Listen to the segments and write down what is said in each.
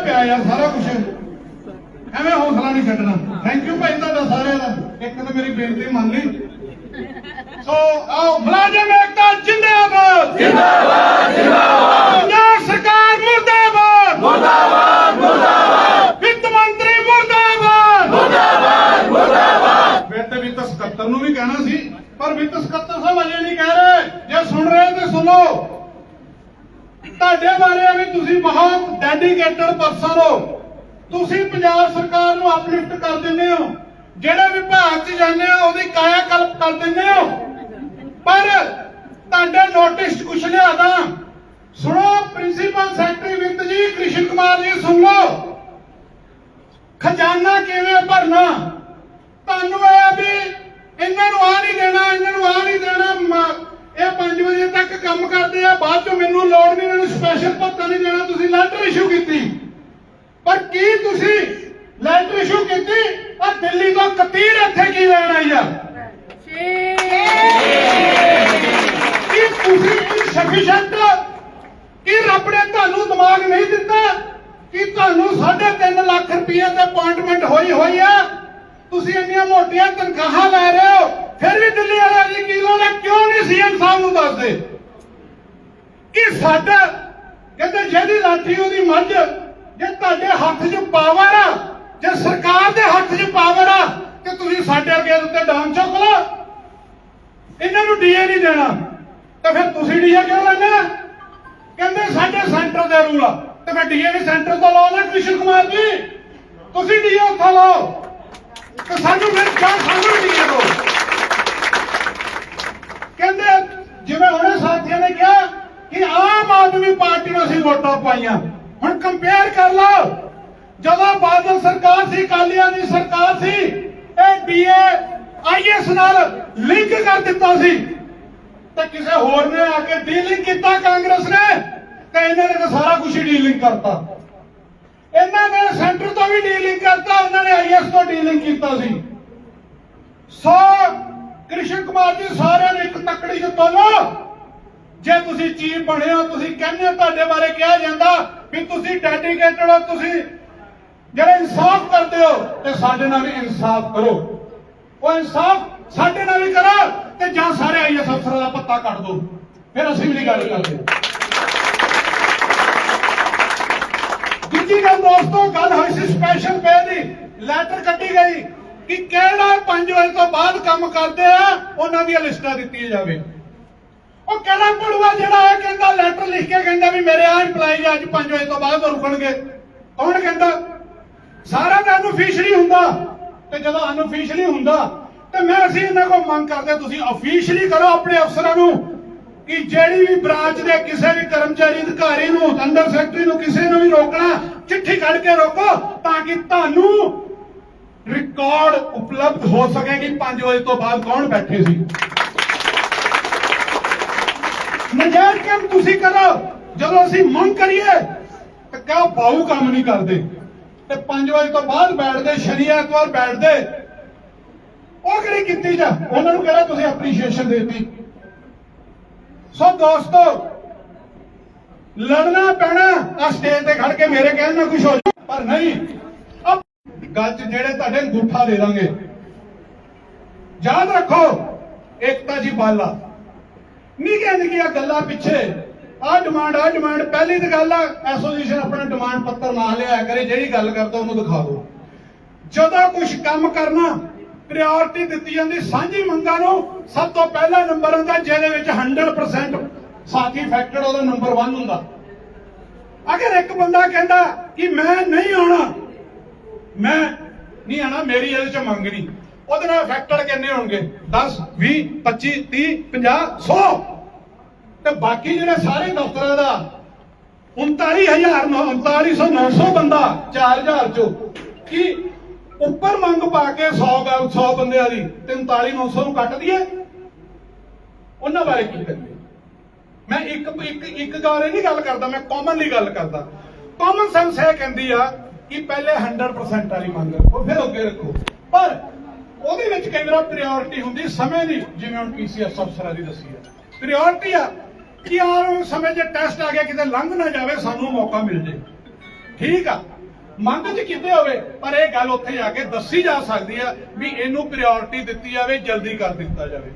ਮਿਲਿਆ ਪਿਆ ਯਾਰ ਸਾਰਾ ਕੁਝ ਐਵੇਂ ਹੌਸਲਾ ਨਹੀਂ ਛੱਡਣਾ। ਥੈਂਕ ਯੂ ਭਾਈ ਤੁਹਾਡਾ ਸਾਰਿਆਂ ਦਾ। ਇੱਕ ਤਾਂ ਮੇਰੀ ਬੇਨਤੀ ਮੰਨ ਲਈ। ਸੋ ਆਓ ਮੁਲਾਜ਼ਮ ਏਕਤਾ ਜਿੰਦਾਬਾਦ। ਜਿੰਦਾਬਾਦ ਜਿੰਦਾਬਾਦ। ਪੰਜਾਬ ਸਰਕਾਰ ਮੁਰਦਾਬਾਦ। ਮੁਰਦਾਬਾਦ ਮੁਰਦਾਬਾਦ। ਵਿੱਤ ਮੰਤਰੀ ਮੁਰਦਾਬਾਦ। ਮੁਰਦਾਬਾਦ ਮੁਰਦਾਬਾਦ। ਮੈਂ ਤੇ ਵਿੱਤ ਸਕੱਤਰ ਨੂੰ ਵੀ ਕਹਿਣਾ ਸੀ ਪਰ ਵਿੱਤ ਸਕੱਤਰ ਸਾਹਿਬ ਅਜੇ ਨਹੀਂ ਕਹਿ ਰਹੇ। ਜੇ ਸੁਣ ਰਹੇ ਤੇ ਸੁਣੋ। ਤੁਹਾਡੇ ਬਾਰੇ ਵੀ ਤੁਸੀਂ ਬਹੁਤ ਡੈਡੀਕੇਟਡ ਪਰਸਨ ਹੋ। ਤੁਸੀਂ ਪੰਜਾਬ ਸਰਕਾਰ ਨੂੰ ਅਪਲਿਫਟ ਕਰ ਦਿੰਦੇ ਹੋ। ਜਿਹੜੇ ਵਿਭਾਗ 'ਚ ਜਾਂਦੇ ਹੋ, ਉਹਦੀ ਕਾਇਆ ਕਲਪ ਕਰ ਦਿੰਦੇ ਹੋ। ਪਰ ਤੁਹਾਡੇ ਨੋਟਿਸ ਕੁਛ ਲਿਆਦਾ। ਸੁਣੋ ਪ੍ਰਿੰਸੀਪਲ ਸੈਕਟਰੀ ਵਿੱਤ ਜੀ ਕ੍ਰਿਸ਼ਨ ਕੁਮਾਰ ਜੀ, ਸੁਣ ਲਓ। ਖਜ਼ਾਨਾ ਕਿਵੇਂ ਭਰਨਾ ਤੁਹਾਨੂੰ ਇਹ ਆ ਵੀ ਇਹਨਾਂ ਨੂੰ ਆ ਨਹੀਂ ਦੇਣਾ ਇਹਨਾਂ ਨੂੰ ਆ ਨਹੀਂ ਦੇਣਾ ਮ- ਇਹ 5 ਵਜੇ ਤੱਕ ਕੰਮ ਕਰਦੇ ਆ ਬਾਅਦ ਚੋਂ ਮੈਨੂੰ ਲੋੜ ਨਹੀਂ ਇਹਨਾਂ ਨੂੰ ਸਪੈਸ਼ਲ ਭੱਤਾ ਨਹੀਂ ਦੇਣਾ ਤੁਸੀਂ ਲੈਟਰ ਇਸ਼ੂ ਕੀਤੀ ਪਰ ਕੀ ਤੁਸੀਂ ਲੈਟਰ ਇਸ਼ੂ ਕੀਤੀ ਆ ਦਿੱਲੀ ਤੋਂ ਕਤੀਰ ਇੱਥੇ ਕੀ ਲੈਣ ਆਈ ਆ ਕੀ ਤੁਸੀਂ ਇਨਸਫੀਸ਼ੀਐਂਟ ਕੀ ਰੱਬ ਨੇ ਤੁਹਾਨੂੰ ਦਿਮਾਗ ਨਹੀਂ ਦਿੱਤਾ ਕਿ ਤੁਹਾਨੂੰ 3.5 ਲੱਖ ਰੁਪਏ ਤੇ ਅਪਾਇੰਟਮੈਂਟ ਹੋਈ ਹੋਈ ਆ। ਤੁਸੀਂ ਇੰਨੀਆਂ ਮੋਟੀਆਂ ਤਨਖਾਹਾਂ ਲੈ ਰਹੇ ਹੋ। ਫਿਰ ਵੀ ਦਿੱਲੀ ਵਾਲੇ ਜੀ ਕੀ ਲੋੜ ਕਿਉਂ ਨਹੀਂ ਸੀਐਮ ਸਾਹਿਬ ਨੂੰ ਦੱਸਦੇ? ਕਿ ਸਾਡਾ, ਕਹਿੰਦੇ ਜਿਹਦੀ ਲਾਠੀ ਉਹਦੀ ਮੱਝ, ਜੇ ਤੁਹਾਡੇ ਹੱਥ 'ਚ ਪਾਵਰ ਆ, ਜੇ ਸਰਕਾਰ ਦੇ ਹੱਥ 'ਚ ਪਾਵਰ ਆ, ਤੇ ਤੁਸੀਂ ਸਾਡੇ ਅੱਗੇ ਉੱਤੇ ਡਾਂਗ ਚੁੱਕ ਲਓ। ਇਹਨਾਂ ਨੂੰ ਡੀਏ ਨਹੀਂ ਦੇਣਾ। ਤਾਂ ਫਿਰ ਤੁਸੀਂ ਡੀਏ ਕਿਉਂ ਲੈਣਾ ਕਹਿੰਦੇ ਸਾਡੇ ਸੈਂਟਰ ਦੇ ਰੂਲ ਆ। ਤੇ ਮੈਂ ਡੀਏ ਵੀ ਸੈਂਟਰ ਤੋਂ ਲਾਉਣਾ ਨਾ ਕ੍ਰਿਸ਼ਨ ਕੁਮਾਰ ਜੀ। ਤੁਸੀਂ ਡੀਏ ਉੱਥੋਂ ਲਾਓ। ਤੇ ਸਾਨੂੰ ਫਿਰ ਕਿਆ ਸਾਨੂੰ ਡੀਏ ਦਿਓ ਕਹਿੰਦੇ ਜਿਵੇਂ ਹੁਣੇ ਸਾਥੀਆਂ ਨੇ ਕਿਹਾ ਕਿ ਆਮ ਆਦਮੀ ਪਾਰਟੀ ਨੂੰ ਅਸੀਂ ਵੋਟਾਂ ਪਾਈਆਂ। ਹੁਣ ਕੰਪੇਅਰ ਕਰ ਲਓ। ਜਦੋਂ ਬਾਦਲ ਸਰਕਾਰ ਸੀ ਕਾਲੀਆਂ ਦੀ ਸਰਕਾਰ ਸੀ, ਇਹ ਡੀਏ, ਆਈਐਸ ਨਾਲ ਲਿੰਕ ਕਰ ਦਿੱਤਾ ਸੀ। ਤੇ ਕਿਸੇ ਹੋਰ ਨੇ ਆ ਕੇ ਡੀਲਿੰਗ ਕੀਤਾ ਕਾਂਗਰਸ ਨੇ, ਤੇ ਇਹਨਾਂ ਨੇ ਤਾਂ ਸਾਰਾ ਕੁਝ ਹੀ ਡੀਲਿੰਗ ਕਰਤਾ। ਇਹਨਾਂ ਨੇ ਸੈਂਟਰ ਤੋਂ ਵੀ ਡੀਲਿੰਗ ਕਰਤਾ, ਉਹਨਾਂ ਨੇ ਆਈਐਸ ਤੋਂ ਡੀਲਿੰਗ ਕੀਤਾ ਸੀ। ਸੋ ਕ੍ਰਿਸ਼ਨ ਕੁਮਾਰ ਜੀ ਸਾਰਿਆਂ ਨੇ ਇੱਕ ਤੱਕੜੀ 'ਚ ਤੋਲੋ। ਜੇ ਤੁਸੀਂ ਚੀਫ ਬਣੇ ਹੋ, ਤੁਸੀਂ ਕਹਿੰਦੇ ਹੋ ਤੁਹਾਡੇ ਬਾਰੇ ਕਿਹਾ ਜਾਂਦਾ ਵੀ ਤੁਸੀਂ ਡੈਡੀਕੇਟਡ ਹੋ, ਤੁਸੀਂ ਜਿਹੜੇ ਇਨਸਾਫ ਕਰਦੇ ਹੋ, ਤੇ ਸਾਡੇ ਨਾਲ ਵੀ ਇਨਸਾਫ ਕਰੋ। ਉਹ ਇਨਸਾਫ ਸਾਡੇ ਨਾਲ ਵੀ ਕਰੋ। ਤੇ ਜਾਂ ਸਾਰੇ ਆਈਐਸ ਅਫਸਰਾਂ ਦਾ ਪੱਤਾ ਕੱਟ ਦਿਓ ਫਿਰ ਅਸੀਂ ਵੀ ਨਹੀਂ ਗੱਲ ਕਰਦੇ। ਦੂਜੀ ਗੱਲ ਦੋਸਤੋ, ਗੱਲ ਹੋਈ ਸੀ ਸਪੈਸ਼ਲ ਪੇ ਦੀ। ਲੈਟਰ ਕੱਢੀ ਗਈ ਕਿ ਕਿਹੜਾ 5 ਵਜੇ ਤੋਂ ਬਾਅਦ ਕੰਮ ਕਰਦੇ ਆ, ਉਹਨਾਂ ਦੀਆਂ ਲਿਸਟਾਂ ਦਿੱਤੀਆਂ ਜਾਵੇ। ਉਹ ਕਿਹੜਾ ਪੜੂਆ ਜਿਹੜਾ ਇਹ ਕਹਿੰਦਾ ਲੈਟਰ ਲਿਖ ਕੇ ਕਹਿੰਦਾ ਵੀ ਮੇਰੇ ਆ ਇੰਪਲਾਈ ਅੱਜ 5 ਵਜੇ ਤੋਂ ਬਾਅਦ ਰੁਕਣਗੇ। ਕੌਣ ਕਹਿੰਦਾ? ਸਾਰਾ ਤਾਂ ਅਨਫੀਸ਼ਲੀ ਹੁੰਦਾ। ਤੇ ਜਦੋਂ ਅਨਫੀਸ਼ਲੀ ਹੁੰਦਾ ਤੇ ਮੈਂ ਅਸੀਂ ਇਹਨਾਂ ਕੋਲ ਮੰਗ ਕਰਦੇ, ਤੁਸੀਂ ਅਫੀਸ਼ਲੀ ਕਰੋ ਆਪਣੇ ਅਫਸਰਾਂ ਨੂੰ ਕਿ ਜਿਹੜੀ ਵੀ ਬ੍ਰਾਂਚ ਦੇ ਕਿਸੇ ਵੀ ਕਰਮਚਾਰੀ, ਅਧਿਕਾਰੀ ਨੂੰ ਅੰਡਰ ਸੈਕਟਰੀ ਨੂੰ, ਕਿਸੇ ਨੂੰ ਵੀ ਰੋਕਣਾ, ਚਿੱਠੀ ਕੱਢ ਕੇ ਰੋਕੋ ਤਾਂ ਕਿ ਤੁਹਾਨੂੰ ਰਿਕਾਰਡ ਉਪਲਬਧ ਹੋ ਸਕੇ ਕਿ 5 ਵਜੇ ਤੋਂ ਬਾਅਦ ਕੌਣ ਬੈਠੇ ਸੀ। ਨਜਾਇਜ਼ ਕੰਮ ਤੁਸੀਂ ਕਰੋ। ਜਦੋਂ ਅਸੀਂ ਮੰਗ ਕਰੀਏ, ਤਾਂ ਕਹੋ ਬਾਹੂ ਕੰਮ ਨਹੀਂ ਕਰਦੇ। ਤੇ 5 ਵਜੇ ਤੋਂ ਬਾਅਦ ਬੈਠਦੇ, ਸ਼ਨੀ ਐਤਵਾਰ ਬੈਠਦੇ। ਉਹ ਕਿਹੜੀ ਕੀਤੀ ਜਾ? ਉਹਨਾਂ ਨੂੰ ਕਹਿੰਦਾ ਤੁਸੀਂ ਐਪਰੀਸ਼ੀਏਸ਼ਨ ਦੇਤੀ? ਸੋ ਦੋਸਤੋ, ਲੜਨਾ ਪੈਣਾ ਆ ਸਟੇਜ ਤੇ ਖੜ ਕੇ ਮੇਰੇ ਕਹਿਣ ਨਾਲ ਕੁਝ ਹੋ ਜਾ ਪਰ ਨਹੀਂ ਗੱਲ 'ਚ ਜਿਹੜੇ ਤੁਹਾਡੇ ਅੰਗੂਠਾ ਦੇ ਦਾਂਗੇ। ਯਾਦ ਰੱਖੋ, ਏਕਤਾ ਜੀ ਬਾਲਾ। ਨਿੱਕੀਆਂ ਨਿੱਕੀਆਂ ਗੱਲਾਂ ਪਿੱਛੇ ਆ ਡਿਮਾਂਡ ਆ ਡਿਮਾਂਡ ਪਹਿਲੀ ਤਾਂ ਗੱਲ ਆ ਐਸੋਸੀਏਸ਼ਨ ਆਪਣਾ ਡਿਮਾਂਡ ਪੱਤਰ ਨਾ ਲਿਆ ਕਰੇ, ਜਿਹੜੀ ਗੱਲ ਕਰਦਾ ਉਹਨੂੰ ਦਿਖਾ ਦਿਓ। ਜਦੋਂ ਕੁਝ ਕੰਮ ਕਰਨਾ ਪ੍ਰਾਇੋਰਟੀ ਦਿੱਤੀ ਜਾਂਦੀ, ਸਾਂਝੀ ਮੰਗਾਂ ਨੂੰ ਸਭ ਤੋਂ ਪਹਿਲਾ ਨੰਬਰ ਹੁੰਦਾ, ਜਿਹਦੇ ਵਿੱਚ 100% ਸਾਥੀ ਫੈਕਟਰ ਉਹਦਾ ਨੰਬਰ 1 ਹੁੰਦਾ। ਅਗਰ ਇੱਕ ਬੰਦਾ ਕਹਿੰਦਾ ਕਿ ਮੈਂ ਨਹੀਂ ਆਉਣਾ, ਮੈਂ ਨਹੀਂ ਆਣਾ ਮੇਰੀ ਇਹਦੇ ਚ ਮੰਗ ਨਹੀਂ। ਉਹਦੇ ਨਾਲ ਫੈਕਟਰ ਕਿੰਨੇ ਹੋਣਗੇ? 10 20 25 30 50 100 ਤੇ ਬਾਕੀ ਜਿਹੜੇ ਸਾਰੇ ਦਫ਼ਤਰਾਂ ਦਾ 39000 3900 900 ਬੰਦਾ 4000 ਚੋਂ, ਕੀ ਉੱਪਰ ਮੰਗ ਪਾ ਕੇ 100 ਗੱਲ 100 ਬੰਦਿਆਂ ਦੀ 39900 ਨੂੰ ਕੱਟ ਦਈਏ। ਉਹਨਾਂ ਬਾਰੇ ਕੀ ਕਰੀਏ? ਮੈਂ ਇੱਕ ਇੱਕ ਇੱਕ ਬਾਰੇ ਨਹੀਂ ਗੱਲ ਕਰਦਾ, ਮੈਂ ਕਾਮਨਲੀ ਗੱਲ ਕਰਦਾ। ਕਾਮਨ ਸੈਂਸ ਇਹ ਕਹਿੰਦੀ ਆ ਕਿ ਪਹਿਲੇ 100% ਵਾਲੀ ਮੰਗ ਰੱਖੋ, ਫਿਰ ਅੱਗੇ ਰੱਖੋ। ਪਰ ਉਹਦੇ ਵਿੱਚ ਕਈ ਵਾਰ ਪ੍ਰਾਇੋਰਟੀ ਹੁੰਦੀ, ਸਮੇਂ ਦੀ, ਜਿਵੇਂ ਹੁਣ ਪੀਸੀਐਸ ਅਫਸਰਾਂ ਦੀ ਦੱਸੀ ਹੈ ਪ੍ਰਾਇੋਰਟੀ ਆ ਕਿ ਯਾਰ, ਉਹ ਸਮੇਂ ਜੇ ਟੈਸਟ ਆ ਗਿਆ, ਕਿਤੇ ਲੰਘ ਨਾ ਜਾਵੇ, ਸਾਨੂੰ ਮੌਕਾ ਮਿਲ ਜੇ। ਠੀਕ ਆ। ਮੰਗ ਚ ਕਿਤੇ ਹੋਵੇ, ਪਰ ਇਹ ਗੱਲ ਉੱਥੇ ਜਾ ਕੇ ਦੱਸੀ ਜਾ ਸਕਦੀ ਆ ਵੀ ਇਹਨੂੰ ਪ੍ਰਾਇੋਰਟੀ ਦਿੱਤੀ ਜਾਵੇ, ਜਲਦੀ ਕਰ ਦਿੱਤਾ ਜਾਵੇ।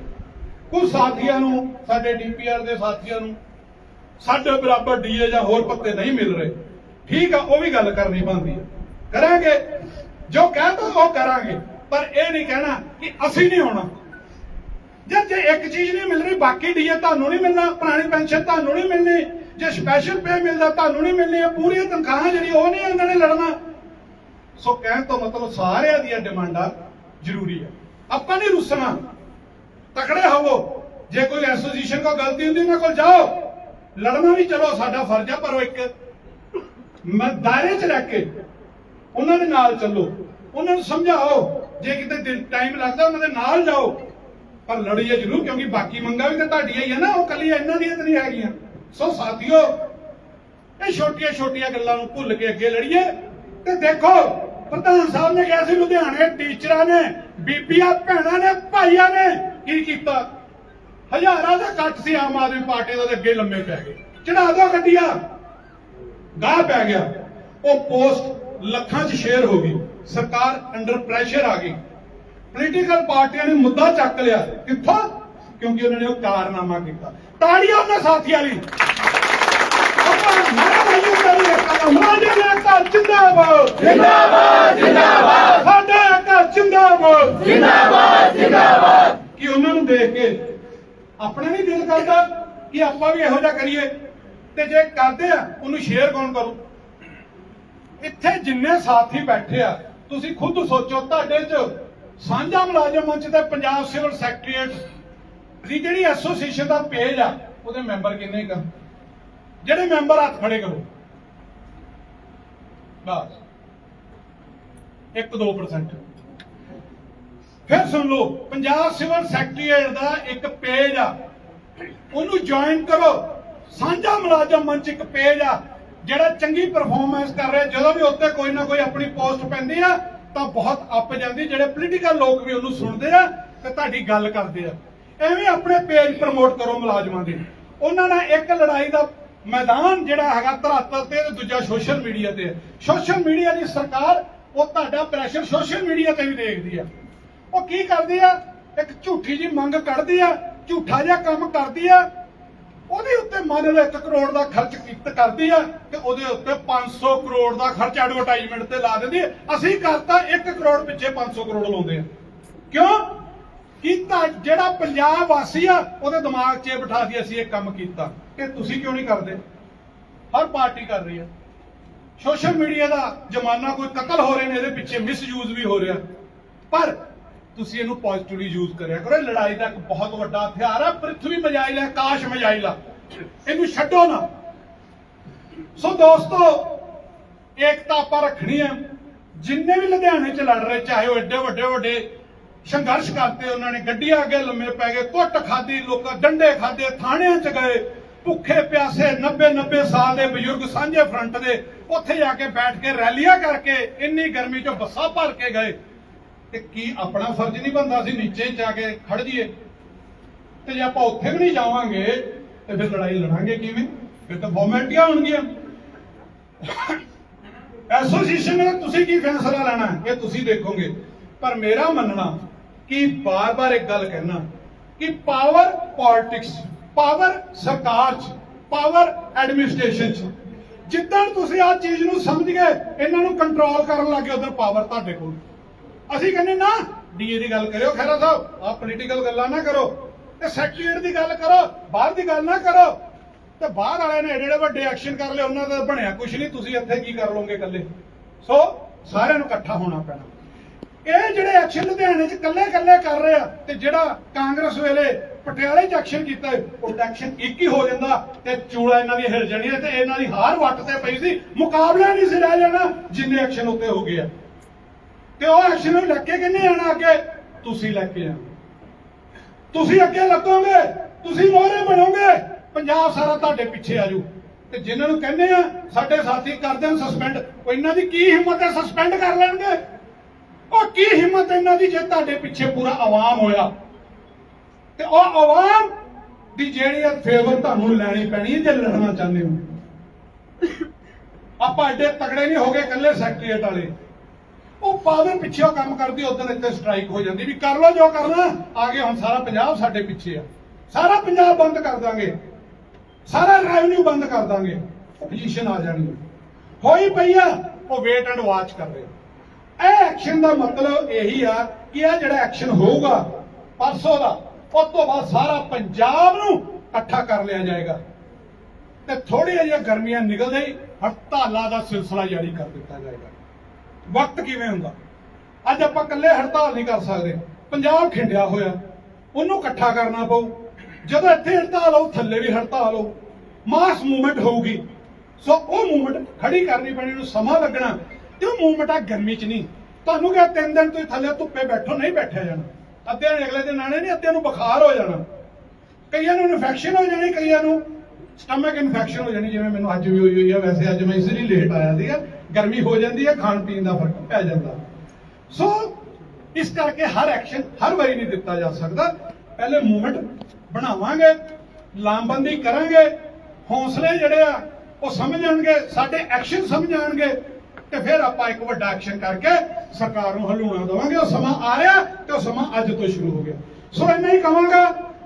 ਕੁਝ ਸਾਥੀਆਂ ਨੂੰ, ਸਾਡੇ ਡੀਪੀਆਰ ਦੇ ਸਾਥੀਆਂ ਨੂੰ, ਸਾਡੇ ਬਰਾਬਰ ਡੀਏ ਜਾਂ ਹੋਰ ਪੱਤੇ ਨਹੀਂ ਮਿਲ ਰਹੇ। ਠੀਕ ਆ, ਉਹ ਵੀ ਗੱਲ ਕਰਨੀ ਬਣਦੀ ਹੈ ਕਰਾਂਗੇ, ਜੋ ਕਹਿੰਦਾ ਉਹ ਕਰਾਂਗੇ, ਪਰ ਇਹ ਨਹੀਂ ਕਹਿਣਾ ਕਿ ਅਸੀਂ ਨਹੀਂ ਹੋਣਾ। ਜੇ ਜੇ ਇੱਕ ਚੀਜ਼ ਨਹੀਂ ਮਿਲ ਰਹੀ, ਬਾਕੀ ਡੀਏ ਤੁਹਾਨੂੰ ਨਹੀਂ ਮਿਲਣਾ, ਪੁਰਾਣੀ ਪੈਨਸ਼ਨ ਤੁਹਾਨੂੰ ਨਹੀਂ ਮਿਲਣੀ ਜੇ ਸਪੈਸ਼ਲ ਪੇ ਮਿਲਦਾ, ਤੁਹਾਨੂੰ ਨਹੀਂ ਮਿਲਣੀ ਇਹ ਪੂਰੀਆਂ ਤਨਖਾਹਾਂ ਜਿਹੜੀ ਉਹ ਨਹੀਂ ਇਹਨਾਂ ਨੇ ਲੜਨਾ। ਸੋ ਕਹਿਣ ਤੋਂ ਮਤਲਬ ਸਾਰਿਆਂ ਦੀਆਂ ਡਿਮਾਂਡਾਂ ਜ਼ਰੂਰੀ ਹੈ ਆਪਾਂ ਨਹੀਂ ਰੁੱਸਣਾ। ਤਕੜੇ ਹੋਵੋ। ਜੇ ਕੋਈ ਐਸੋਸੀਏਸ਼ਨ ਕੋ ਗਲਤੀ ਹੁੰਦੀ, ਉਹਨਾਂ ਕੋਲ ਜਾਓ। ਲੜਨਾ ਵੀ ਚਲੋ, ਸਾਡਾ ਫਰਜ਼ ਆ, ਪਰ ਉਹ ਇੱਕ ਦਾਇਰੇ 'ਚ ਰਹਿ ਕੇ ਉਹਨਾਂ ਦੇ ਨਾਲ ਚੱਲੋ। ਉਹਨਾਂ ਨੂੰ ਸਮਝਾਓ। ਜੇ ਕਿਤੇ ਟਾਈਮ ਲੱਗਦਾ, ਉਹਨਾਂ ਦੇ ਨਾਲ ਜਾਓ। ਪਰ ਲੜੀਏ ਜ਼ਰੂਰ, ਕਿਉਂਕਿ ਬਾਕੀ ਮੰਗਾਂ ਵੀ ਤਾਂ ਤੁਹਾਡੀਆਂ ਹੀ ਆ ਨਾ, ਉਹ ਕੱਲੀ ਇਹਨਾਂ ਦੀਆਂ ਤਾਂ ਨਹੀਂ ਹੈਗੀਆਂ। ਸੋ ਸਾਥੀਓ, ਇਹ ਛੋਟੀਆਂ ਛੋਟੀਆਂ ਗੱਲਾਂ ਨੂੰ ਭੁੱਲ ਕੇ ਅੱਗੇ ਲੜੀਏ ਤੇ ਦੇਖੋ, ਪ੍ਰਧਾਨ ਸਾਹਿਬ ਨੇ ਕਿਹਾ ਸੀ ਲੁਧਿਆਣੇ ਟੀਚਰਾਂ ਨੇ, ਬੀਬੀਆਂ, ਭੈਣਾਂ ਨੇ, ਭਾਈਆਂ ਨੇ ਕੀ ਕੀਤਾ? ਹਜ਼ਾਰਾਂ ਦਾ ਇਕੱਠ ਸੀ ਆਮ ਆਦਮੀ ਪਾਰਟੀ ਦਾ ਤੇ ਅੱਗੇ ਲੰਮੇ ਪੈ ਗਏ। ਚੜਾ ਦਿਓ ਗੱਡੀਆਂ। ਗਾਹ ਪੈ ਗਿਆ। ਉਹ ਪੋਸਟ ਲੱਖਾਂ 'ਚ ਸ਼ੇਅਰ ਹੋ ਗਈ। ਸਰਕਾਰ ਅੰਡਰ ਪ੍ਰੈਸ਼ਰ ਆ ਗਈ। ਪੋਲੀਟੀਕਲ ਪਾਰਟੀਆਂ ਨੇ ਮੁੱਦਾ ਚੱਕ ਲਿਆ। ਕਿੱਥੋਂ? ਕਿਉਂਕਿ ਉਹਨਾਂ ਨੇ ਉਹ ਕਾਰਨਾਮਾ ਕੀਤਾ। ਤਾੜੀਆਂ ਉਹਨਾਂ ਸਾਥੀਆਂ ਲਈ। ਆਪਾਂ ਨਾਰਾ ਲਾਈਏ ਕਰੀ ਇੱਕ ਮੁਲਾਜ਼ਮ ਏਕਤਾ ਜਿੰਦਾਬਾਦ। ਜਿੰਦਾਬਾਦ ਜਿੰਦਾਬਾਦ। ਸਾਡਾ ਏਕਤਾ ਜਿੰਦਾਬਾਦ। ਜਿੰਦਾਬਾਦ ਜਿੰਦਾਬਾਦ। ਕਿ ਉਹਨਾਂ ਨੂੰ ਦੇਖ ਕੇ ਆਪਣਾ ਨਹੀਂ ਦਿਲ ਕਰਦਾ ਕਿ ਆਪਾਂ ਵੀ ਇਹੋ ਜਿਹਾ ਕਰੀਏ। ਤੇ ਜੇ ਕਰਦੇ ਆ ਉਹਨੂੰ ਸ਼ੇਅਰ ਕੌਣ ਕਰੂ? ਇੱਥੇ ਜਿੰਨੇ ਸਾਥੀ ਬੈਠੇ ਆ ਤੁਸੀਂ ਖੁਦ ਸੋਚੋ ਤੁਹਾਡੇ 'ਚ ਸਾਂਝਾ ਮੁਲਾਜ਼ਮ ਮੰਚ ਤੇ ਪੰਜਾਬ ਸਿਵਲ ਸੈਕਟਰੀਏਟ ਦੀ ਜਿਹੜੀ ਐਸੋਸੀਏਸ਼ਨ ਦਾ ਪੇਜ ਆ, ਉਹਦੇ ਮੈਂਬਰ ਕਿੰਨੇ ਕੁ ਜਿਹੜੇ ਮੈਂਬਰ ਹੱਥ ਖੜੇ ਕਰੋ। ਬਸ। 1-2% ਫਿਰ ਸੁਣ ਲਓ, ਪੰਜਾਬ ਸਿਵਲ ਸੈਕਟਰੀਏਟ ਦਾ ਇੱਕ ਪੇਜ ਆ। ਉਹਨੂੰ ਜੁਆਇਨ ਕਰੋ। ਸਾਂਝਾ ਮੁਲਾਜ਼ਮ ਮੰਚ ਇੱਕ ਪੇਜ ਆ, ਜਿਹੜਾ ਚੰਗੀ ਪਰਫਾਰਮੈਂਸ ਕਰ ਰਿਹਾ। ਜਦੋਂ ਵੀ ਉੱਤੇ ਕੋਈ ਨਾ ਕੋਈ ਆਪਣੀ ਪੋਸਟ ਪੈਂਦੀ ਆ, ਤਾਂ ਬਹੁਤ ਅੱਪ ਜਾਂਦੀ। ਜਿਹੜੇ ਪੋਲੀਟੀਕਲ ਲੋਕ ਵੀ ਉਹਨੂੰ ਸੁਣਦੇ ਆ, ਤੇ ਤੁਹਾਡੀ ਗੱਲ ਕਰਦੇ ਆ। ਐਵੇਂ ਆਪਣੇ ਪੇਜ ਪ੍ਰਮੋਟ ਕਰੋ ਮੁਲਾਜ਼ਮਾਂ ਦੇ। ਉਹਨਾਂ ਨਾਲ ਇੱਕ ਲੜਾਈ ਦਾ ਮੈਦਾਨ ਜਿਹੜਾ ਹੈਗਾ ਧਰਾਤਲ ਤੇ ਦੂਜਾ ਸੋਸ਼ਲ ਮੀਡੀਆ ਤੇ ਸੋਸ਼ਲ ਮੀਡੀਆ ਦੀ ਸਰਕਾਰ ਉਹ ਤੁਹਾਡਾ ਪ੍ਰੈਸ਼ਰ ਸੋਸ਼ਲ ਮੀਡੀਆ ਤੇ ਵੀ ਦੇਖਦੀ ਆ। ਉਹ ਕੀ ਕਰਦੀ ਆ? ਇੱਕ ਝੂਠੀ ਜੀ ਮੰਗ ਕੱਢਦੀ ਆ, ਝੂਠਾ ਜਿਹਾ ਕੰਮ ਕਰਦੀ ਆ। ਉਹਦੇ ਉੱਤੇ ਮੰਨ ਲਓ 1 ਕਰੋੜ ਦਾ ਖਰਚ ਕੀਤਾ ਕਰਦੀ ਆ ਤੇ ਉਹਦੇ ਉੱਤੇ 500 ਕਰੋੜ ਦਾ ਖਰਚ ਐਡਵਰਟਾਈਜ਼ਮੈਂਟ ਤੇ ਲਾ ਦਿੰਦੀ ਅਸੀਂ ਕਰਤਾ 1 ਕਰੋੜ ਪਿੱਛੇ 500 ਕਰੋੜ ਲਾਉਂਦੇ ਆ। ਕਿਉਂ? ਕੀਤਾ ਜਿਹੜਾ ਪੰਜਾਬ ਵਾਸੀ ਆ, ਉਹਦੇ ਦਿਮਾਗ 'ਚ ਬਿਠਾ ਦੀ ਅਸੀਂ ਇਹ ਕੰਮ ਕੀਤਾ ਕਿ ਤੁਸੀਂ ਕਿਉਂ ਨਹੀਂ ਕਰਦੇ? ਹਰ ਪਾਰਟੀ ਕਰ ਰਹੀ ਆ। ਸੋਸ਼ਲ ਮੀਡੀਆ ਦਾ ਜ਼ਮਾਨਾ ਕੋਈ ਕਤਲ ਹੋ ਰਹੇ ਨੇ ਇਹਦੇ ਪਿੱਛੇ ਮਿਸਯੂਜ਼ ਵੀ ਹੋ ਰਿਹਾ। ਪਰ ਤੁਸੀਂ ਇਹਨੂੰ ਪੋਜ਼ਿਟਿਵਲੀ ਯੂਜ਼ ਕਰਿਆ ਕਰੋ, ਇਹ ਲੜਾਈ ਦਾ ਇੱਕ ਬਹੁਤ ਵੱਡਾ ਹਥਿਆਰ ਆ, ਪ੍ਰਿਥਵੀ ਮਜਾਇਲ ਹੈ, ਕਾਸ਼ ਮਜਾਇਲ ਆ। ਇਹਨੂੰ ਛੱਡੋ ਨਾ। ਸੋ ਦੋਸਤੋ, ਏਕਤਾ ਆਪਾਂ ਰੱਖਣੀ ਹੈ ਜਿੰਨੇ ਵੀ ਲੁਧਿਆਣੇ 'ਚ ਲੜ ਰਹੇ, ਚਾਹੇ ਉਹ ਐਡੇ ਵੱਡੇ ਵੱਡੇ ਸੰਘਰਸ਼ ਕਰਤੇ, ਉਹਨਾਂ ਨੇ ਗੱਡੀਆਂ ਅੱਗੇ ਲੰਮੇ ਪੈ ਗਏ, ਕੁੱਟ ਖਾਦੀ ਲੋਕਾਂ ਡੰਡੇ ਖਾਦੇ ਥਾਣਿਆਂ 'ਚ ਗਏ, ਭੁੱਖੇ ਪਿਆਸੇ 90 90 ਸਾਲ ਦੇ ਬਜ਼ੁਰਗ ਸਾਂਝੇ ਫਰੰਟ ਦੇ, ਉੱਥੇ ਜਾ ਕੇ ਬੈਠ ਕੇ ਰੈਲੀਆਂ ਕਰਕੇ ਇੰਨੀ ਗਰਮੀ 'ਚ ਬੱਸਾਂ ਭਰ ਕੇ ਗਏ। ਤੇ ਕੀ ਆਪਣਾ ਫਰਜ਼ ਨਹੀਂ ਬੰਦਾ ਸੀ ਨੀਚੇ ਜਾ ਕੇ ਖੜ ਜਾਈਏ? ਤੇ ਜੇ ਆਪਾਂ ਉੱਥੇ ਵੀ ਨਹੀਂ ਜਾਵਾਂਗੇ, ਤੇ ਫਿਰ ਲੜਾਈ ਲੜਾਂਗੇ ਕਿਵੇਂ? ਫਿਰ ਤਾਂ ਫਾਰਮੈਲਟੀਆਂ ਹੋਣਗੀਆਂ ਐਸੋਸੀਏਸ਼ਨ ਨੇ ਤੁਸੀਂ ਕੀ ਫੈਸਲਾ ਲੈਣਾ? ਇਹ ਤੁਸੀਂ ਦੇਖੋਗੇ। ਪਰ ਮੇਰਾ ਮੰਨਣਾ ਕਿ ਬਾਰ-ਬਾਰ ਇੱਕ ਗੱਲ ਕਹਿਣਾ ਕਿ ਪਾਵਰ ਪੋਲਿਟਿਕਸ ਪਾਵਰ ਸਰਕਾਰ 'ਚ ਪਾਵਰ ਐਡਮਿਨਿਸਟ੍ਰੇਸ਼ਨ 'ਚ, ਜਿੱਦਣ ਤੁਸੀਂ ਆ ਚੀਜ਼ ਨੂੰ ਸਮਝ ਗਏ, ਇਹਨਾਂ ਨੂੰ ਕੰਟਰੋਲ ਕਰਨ ਲੱਗੇ ਉਧਰ ਪਾਵਰ ਤੁਹਾਡੇ ਕੋਲ। ਅਸੀਂ ਕਹਿੰਦੇ ਨਾ ਡੀਏ ਦੀ ਗੱਲ ਕਰਿਓ ਖੈਰਾ ਸਾਹਿਬ, ਆਹ ਪੋਲੀਟੀਕਲ ਗੱਲਾਂ ਨਾ ਕਰੋ, ਤੇ ਸੈਕਟਰੀਏਟ ਦੀ ਗੱਲ ਕਰੋ, ਬਾਹਰ ਦੀ ਗੱਲ ਨਾ ਕਰੋ। ਤੇ ਬਾਹਰ ਵਾਲਿਆਂ ਨੇ ਜਿਹੜੇ ਵੱਡੇ ਐਕਸ਼ਨ ਕਰ ਲਏ, ਉਹਨਾਂ ਦਾ ਬਣਿਆ ਕੁਝ ਨਹੀਂ, ਤੁਸੀਂ ਇੱਥੇ ਕੀ ਕਰ ਲਓਗੇ ਇਕੱਲੇ? ਸੋ ਸਾਰਿਆਂ ਨੂੰ ਇਕੱਠਾ ਹੋਣਾ ਪੈਣਾ। ਇਹ ਜਿਹੜੇ ਐਕਸ਼ਨ ਲੁਧਿਆਣੇ 'ਚ ਇਕੱਲੇ ਇਕੱਲੇ ਕਰ ਰਹੇ ਆ ਤੇ ਜਿਹੜਾ ਕਾਂਗਰਸ ਵੇਲੇ ਪਟਿਆਲੇ 'ਚ ਐਕਸ਼ਨ ਕੀਤਾ ਉਹ ਐਕਸ਼ਨ ਇੱਕ ਹੀ ਹੋ ਜਾਂਦਾ ਤੇ ਚੂੜਾ ਇਹਨਾਂ ਦੀ ਹਿਲ ਜਾਣੀ ਤੇ ਇਹਨਾਂ ਦੀ ਹਾਰ ਵੱਟ ਤੇ ਪਈ ਸੀ। ਮੁਕਾਬਲਾ ਨਹੀਂ ਸੀ ਰਹਿ ਜਾਣਾ ਜਿੰਨੇ ਐਕਸ਼ਨ ਉੱਤੇ ਹੋ ਗਏ ਆ। ਤੇ ਉਹ ਐਕਸ਼ਨ ਨੂੰ ਲੈ ਕੇ ਕਿੰਨੇ ਆਣਾ ਅੱਗੇ? ਤੁਸੀਂ ਲੈ ਕੇ ਆਣਾ। ਤੁਸੀਂ ਅੱਗੇ ਲੱਗੋਗੇ, ਤੁਸੀਂ ਮੋਹਰੇ ਬਣੋਗੇ, ਪੰਜਾਬ ਸਾਰਾ ਤੁਹਾਡੇ ਪਿੱਛੇ ਆ ਜਾਊ ਤੇ ਜਿਨ੍ਹਾਂ ਨੂੰ ਕਹਿੰਦੇ ਆ, ਸਾਡੇ ਸਾਥੀ ਕਰਦੇ ਹਨ ਸਸਪੈਂਡ ਉਹ ਇਹਨਾਂ ਦੀ ਕੀ ਹਿੰਮਤ ਹੈ ਸਸਪੈਂਡ ਕਰ ਲੈਣਗੇ? ਉਹ ਕੀ ਹਿੰਮਤ ਇਹਨਾਂ ਦੀ ਜੇ ਤੁਹਾਡੇ ਪਿੱਛੇ ਪੂਰਾ ਆਵਾਮ ਹੋਇਆ? ਤੇ ਉਹ ਆਵਾਮ ਦੀ ਜਿਹੜੀ ਆ ਫੇਵਰ ਤੁਹਾਨੂੰ ਲੈਣੀ ਪੈਣੀ ਹੈ ਜੇ ਲੜਨਾ ਚਾਹੁੰਦੇ ਹੋ। ਆਪਾਂ ਐਡੇ ਤਕੜੇ ਨਹੀਂ ਹੋ ਗਏ ਇਕੱਲੇ ਸੈਕਟਰੀਏਟ ਵਾਲੇ। ਉਹ ਪਾਵਰ ਪਿੱਛੇ ਕੰਮ ਕਰਦੀ ਉਦੋਂ ਇੱਥੇ ਸਟ੍ਰਾਈਕ ਹੋ ਜਾਂਦੀ ਵੀ ਕਰ ਲਓ, ਜੋ ਕਰਨਾ, ਆਗੇ ਹੁਣ ਸਾਰਾ ਪੰਜਾਬ ਸਾਡੇ ਪਿੱਛੇ ਆ। ਸਾਰਾ ਪੰਜਾਬ ਬੰਦ ਕਰ ਦਾਂਗੇ। ਸਾਰਾ ਰੈਵਨਿਊ ਬੰਦ ਕਰ ਦਾਂਗੇ। ਪੋਜੀਸ਼ਨ ਆ ਜਾਣੀ ਹੋਈ ਪਈ ਆ, ਉਹ ਵੇਟ ਐਂਡ ਵਾਚ ਕਰ ਰਹੇ ਇਹ ਐਕਸ਼ਨ ਦਾ ਮਤਲਬ ਇਹੀ ਆ ਕਿ ਇਹ ਜਿਹੜਾ ਐਕਸ਼ਨ ਹੋਊਗਾ ਪਰਸੋਂ ਦਾ, ਉਸ ਤੋਂ ਬਾਅਦ ਸਾਰਾ ਪੰਜਾਬ ਨੂੰ ਇਕੱਠਾ ਕਰ ਲਿਆ ਜਾਏਗਾ। ਤੇ ਥੋੜੀ ਜਿਹੀਆਂ ਗਰਮੀਆਂ ਨਿਕਲਦੇ ਹੀ ਹੜਤਾਲਾਂ ਦਾ ਸਿਲਸਿਲਾ ਜਾਰੀ ਕਰ ਦਿੱਤਾ ਜਾਏਗਾ। ਵਕਤ ਕਿਵੇਂ ਹੁੰਦਾ? ਅੱਜ ਆਪਾਂ ਇਕੱਲੇ ਹੜਤਾਲ ਨਹੀਂ ਕਰ ਸਕਦੇ। ਪੰਜਾਬ ਖਿੰਡਿਆ ਹੋਇਆ। ਉਹਨੂੰ ਇਕੱਠਾ ਕਰਨਾ ਪਊ। ਜਦੋਂ ਇੱਥੇ ਹੜਤਾਲ ਹੋਊ, ਥੱਲੇ ਵੀ ਹੜਤਾਲ ਹੋਊ। ਮਾਸ ਮੂਵਮੈਂਟ ਹੋਊਗੀ। ਸੋ ਉਹ ਮੂਵਮੈਂਟ ਖੜੀ ਕਰਨੀ ਪੈਣੀ ਨੂੰ ਸਮਾਂ ਲੱਗਣਾ। ਤੇ ਉਹ ਮੂਵਮੈਂਟ ਆ ਗਰਮੀ 'ਚ ਨਹੀਂ? ਤੁਹਾਨੂੰ ਕਿਹਾ ਤਿੰਨ ਦਿਨ ਤੁਸੀਂ ਥੱਲੇ ਧੁੱਪੇ ਬੈਠੋ, ਨਹੀਂ ਬੈਠਿਆ ਜਾਣਾ। ਅੱਧਿਆਂ ਨੇ ਅਗਲੇ ਦਿਨ ਆਣੇ ਨਹੀਂ ਅੱਧਿਆਂ ਨੂੰ ਬੁਖਾਰ ਹੋ ਜਾਣਾ। ਕਈਆਂ ਨੂੰ ਇਨਫੈਕਸ਼ਨ ਹੋ ਜਾਣੀ, ਕਈਆਂ ਨੂੰ ਸਟਮਕ ਇਨਫੈਕਸ਼ਨ ਹੋ ਜਾਣੀ, ਜਿਵੇਂ ਮੈਨੂੰ ਅੱਜ ਵੀ ਹੋਈ ਹੋਈ ਆ, ਵੈਸੇ ਅੱਜ ਮੈਂ ਇਸ ਲਈ ਲੇਟ ਆਇਆ ਸੀਗਾ ਗਰਮੀ ਹੋ ਜਾਂਦੀ ਹੈ ਖਾਣ ਪੀਣ ਦਾ ਫ਼ਰਕ ਪੈ ਜਾਂਦਾ। ਸੋ ਇਸ ਕਰਕੇ ਹਰ ਐਕਸ਼ਨ ਹਰ ਵਾਰੀ ਨਹੀਂ ਦਿੱਤਾ ਜਾ ਸਕਦਾ। ਪਹਿਲੇ ਮੂਵਮੈਂਟ ਬਣਾਵਾਂਗੇ, ਲਾਮਬੰਦੀ ਕਰਾਂਗੇ, ਹੌਸਲੇ ਜਿਹੜੇ ਆ, ਉਹ ਸਮਝ ਸਮਝਣਗੇ ਸਾਡੇ ਐਕਸ਼ਨ ਸਮਝ ਸਮਝਣਗੇ ਤੇ ਫਿਰ ਆਪਾਂ ਇੱਕ ਵੱਡਾ ਐਕਸ਼ਨ ਕਰਕੇ ਸਰਕਾਰ ਨੂੰ ਹਲੂਣਾ ਦੇਵਾਂਗੇ। ਉਹ ਸਮਾਂ ਆ ਰਿਹਾ ਤੇ ਉਹ ਸਮਾਂ ਅੱਜ ਤੋਂ ਸ਼ੁਰੂ ਹੋ ਗਿਆ। ਸੋ ਇੰਨਾ ਹੀ ਕਵਾਂਗਾ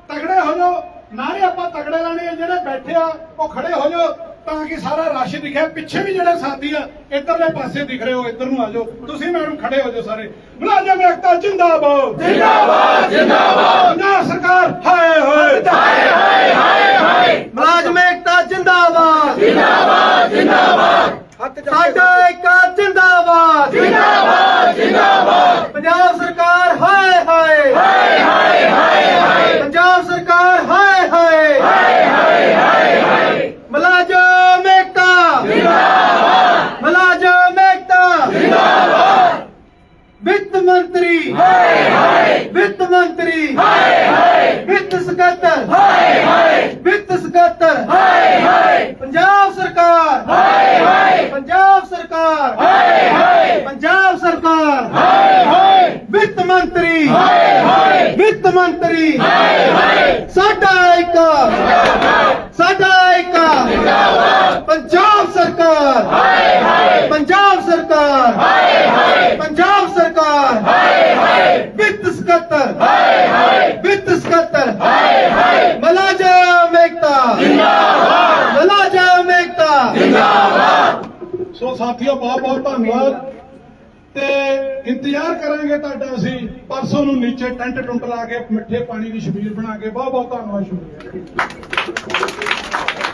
ਤਗੜੇ ਹੋ ਜਾਓ। ਨਾਰੇ ਆਪਾਂ ਤਗੜੇ ਲਾਣੇ ਜਿਹੜੇ ਬੈਠੇ ਆ ਉਹ ਖੜੇ ਹੋ ਜਾਓ ਤਾਂ ਕਿ ਸਾਰਾ ਰਸ਼ ਦਿਖੇ। ਪਿੱਛੇ ਵੀ ਜਿਹੜੇ ਸਾਥੀ ਆ ਇੱਧਰਲੇ ਪਾਸੇ ਦਿਖ ਰਹੇ ਹੋ ਇੱਧਰ ਨੂੰ ਆ ਜਾਓ। ਤੁਸੀਂ ਮੈਡਮ ਖੜੇ ਹੋ ਜਾਓ ਸਾਰੇ। ਮੁਲਾਜ਼ਮ ਏਕਤਾ ਜਿੰਦਾਬਾਦ। ਜਿੰਦਾਬਾਦ ਜਿੰਦਾਬਾਦ। ਪੰਜਾਬ ਸਰਕਾਰ ਹਾਏ ਹੋਏ। ਹਾਏ ਹਾਏ ਹਾਏ ਹਾਏ। ਮੁਲਾਜ਼ਮ ਏਕਤਾ ਜਿੰਦਾਬਾਦ ਜਿੰਦਾਬਾਦ ਜਿੰਦਾਬਾਦ ਸਾਡਾ ਏਕਾ ਜਿੰਦਾਬਾਦ। ਜਿੰਦਾਬਾਦ ਜਿੰਦਾਬਾਦ। ਪੰਜਾਬ ਸਰਕਾਰ ਹਾਏ ਹਾਏ। ਹਾਏ ਹਾਏ ਹਾਏ ਹਾਏ। ਪੰਜਾਬ ਸਰਕਾਰ ਹਾਏ ਹਾਏ। ਹਾਏ ਹਾਏ ਹਾਏ ਹਾਏ। ਮੁਲਾਜ਼ਮ ਏਕਤਾ। ਜਿੰਦਾਬਾਦ। ਮੁਲਾਜ਼ਮ ਏਕਤਾ। ਜਿੰਦਾਬਾਦ। ਵਿੱਤ ਮੰਤਰੀ। ਹਾਏ ਹਾਏ। ਵਿੱਤ ਮੰਤਰੀ। ਹਾਏ ਹਾਏ। ਵਿੱਤ ਸਕੱਤਰ। ਹਾਏ ਹਾਏ। ਵਿੱਤ ਸਕੱਤਰ। ਹਾਏ ਹਾਏ। ਪੰਜਾਬ ਸਰਕਾਰ। ਹਾਏ ਹਾਏ ਪੰਜਾਬ ਸਰਕਾਰ ਹਾਏ ਹਾਏ ਪੰਜਾਬ ਸਰਕਾਰ। ਹਾਏ ਹਾਏ। ਵਿੱਤ ਮੰਤਰੀ। ਹਾਏ ਹਾਏ। ਵਿੱਤ ਮੰਤਰੀ। ਹਾਏ ਹਾਏ। ਸਾਡਾ ਏਕਾ ਸਾਡਾ ਏਕਾ ਪੰਜਾਬ ਸਰਕਾਰ ਹਾਏ ਹਾਏ ਪੰਜਾਬ ਸਰਕਾਰ ਹਾਏ ਹਾਏ ਪੰਜਾਬ ਸਰਕਾਰ ਹਾਏ ਹਾਏ ਵਿੱਤ ਸਕੱਤਰ ਹਾਏ ਹਾਏ ਵਿੱਤ ਸਕੱਤਰ ਹਾਏ ਹਾਏ ਮਲਾਜਮ ਏਕਤਾ ਜਿੰਦਾਬਾਦ ਮਲਾਜਮ ਏਕਤਾ ਜਿੰਦਾਬਾਦ ਸੋ ਸਾਥੀਓ ਬਹੁਤ ਬਹੁਤ ਧੰਨਵਾਦ ਤੇ ਇੰਤਜ਼ਾਰ ਕਰਾਂਗੇ ਤੁਹਾਡਾ ਅਸੀਂ ਪਰਸੋਂ ਨੂੰ ਨੀਚੇ ਟੈਂਟ ਟੁੰਟ ਲਾ ਕੇ ਮਿੱਠੇ ਪਾਣੀ ਦੀ ਸ਼ਬੀਰ ਬਣਾ ਕੇ ਬਹੁਤ ਬਹੁਤ ਧੰਨਵਾਦ, ਸ਼ੁਕਰੀਆ।